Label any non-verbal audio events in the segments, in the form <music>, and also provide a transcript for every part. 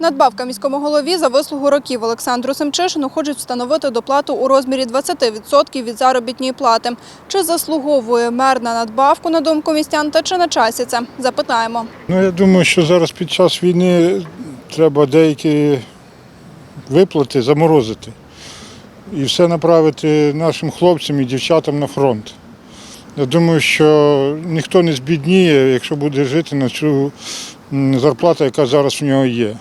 Надбавка міському голові за вислугу років Олександру Семчишину хочуть встановити доплату у розмірі 20% від заробітної плати. Чи заслуговує мер на надбавку, на думку містян, та чи на часі це? Запитаємо. Ну, я думаю, що зараз під час війни треба деякі виплати заморозити і все направити нашим хлопцям і дівчатам на фронт. Я думаю, що ніхто не збідніє, якщо буде жити на цю зарплату, яка зараз в нього є,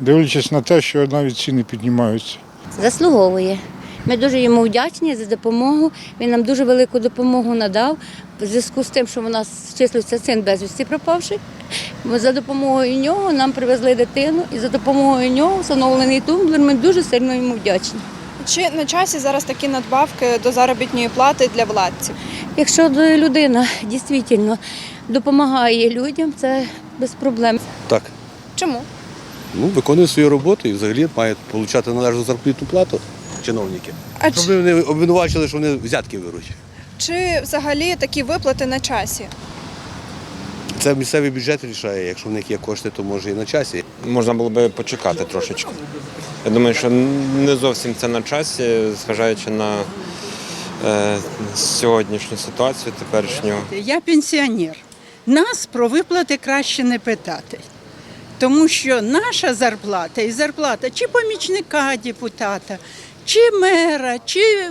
дивлячись на те, що навіть ціни піднімаються. заслуговує. Ми дуже йому вдячні за допомогу. Він нам дуже велику допомогу надав в зв'язку з тим, що у нас числиться син безвісті пропавший. Ми За допомогою нього нам привезли дитину і за допомогою нього встановлений тумблер. Ми дуже сильно йому вдячні. Чи на часі зараз такі надбавки до заробітної плати для владців? Якщо людина дійсно допомагає людям, це без проблем. Так. Чому? Ну, виконує свою роботу і взагалі має отримати належну заробітну плату чиновники. А Щоб чи, вони обвинувачили, що вони взятки беруть. чи взагалі такі виплати на часі? Це місцевий бюджет рішає. Якщо в них є кошти, то може і на часі. Можна було би почекати трошечки. Я думаю, що не зовсім це на часі, зважаючи на е, сьогоднішню ситуацію теперішню. Я пенсіонер. Нас про виплати краще не питати. Тому що наша зарплата і зарплата чи помічника депутата, чи мера, чи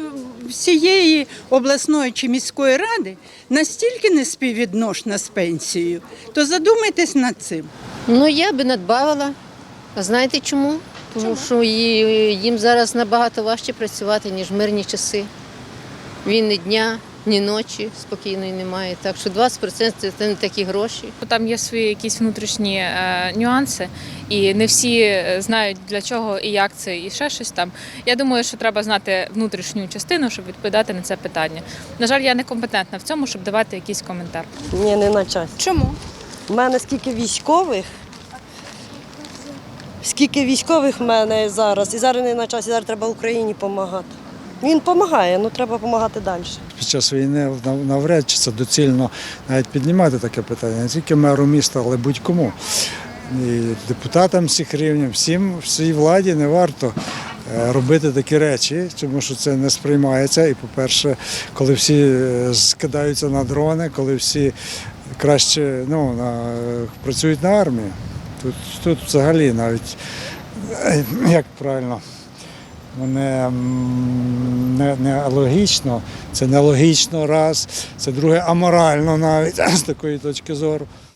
всієї обласної чи міської ради настільки не співвідношена з пенсією, то задумайтесь над цим. Ну, я би надбавила. А знаєте чому? Тому що їм зараз набагато важче працювати, ніж мирні часи. Він ні дня, ні ночі спокійної немає. Так що 20% це не такі гроші. Там є свої якісь внутрішні е, нюанси, і не всі е, знають для чого і як це, і ще щось там. Я думаю, що треба знати внутрішню частину, щоб відповідати на це питання. На жаль, я не компетентна в цьому, щоб давати якийсь коментар. Ні, не на час. Чому? У мене скільки військових, скільки військових в мене зараз, і зараз не на часі, зараз треба Україні допомагати. Він допомагає, ну треба допомагати далі. під час війни навряд чи це доцільно навіть піднімати таке питання, не тільки меру міста, але будь-кому. І депутатам всіх рівнів, всім всій владі не варто е, робити такі речі, тому що це не сприймається. І, по-перше, коли всі е, скидаються на дрони, коли всі краще ну, на, працюють на армії. Тут, тут взагалі навіть е, як правильно не, м, не, не логічно, це нелогічно раз, це друге аморально навіть <laughs> з такої точки зору.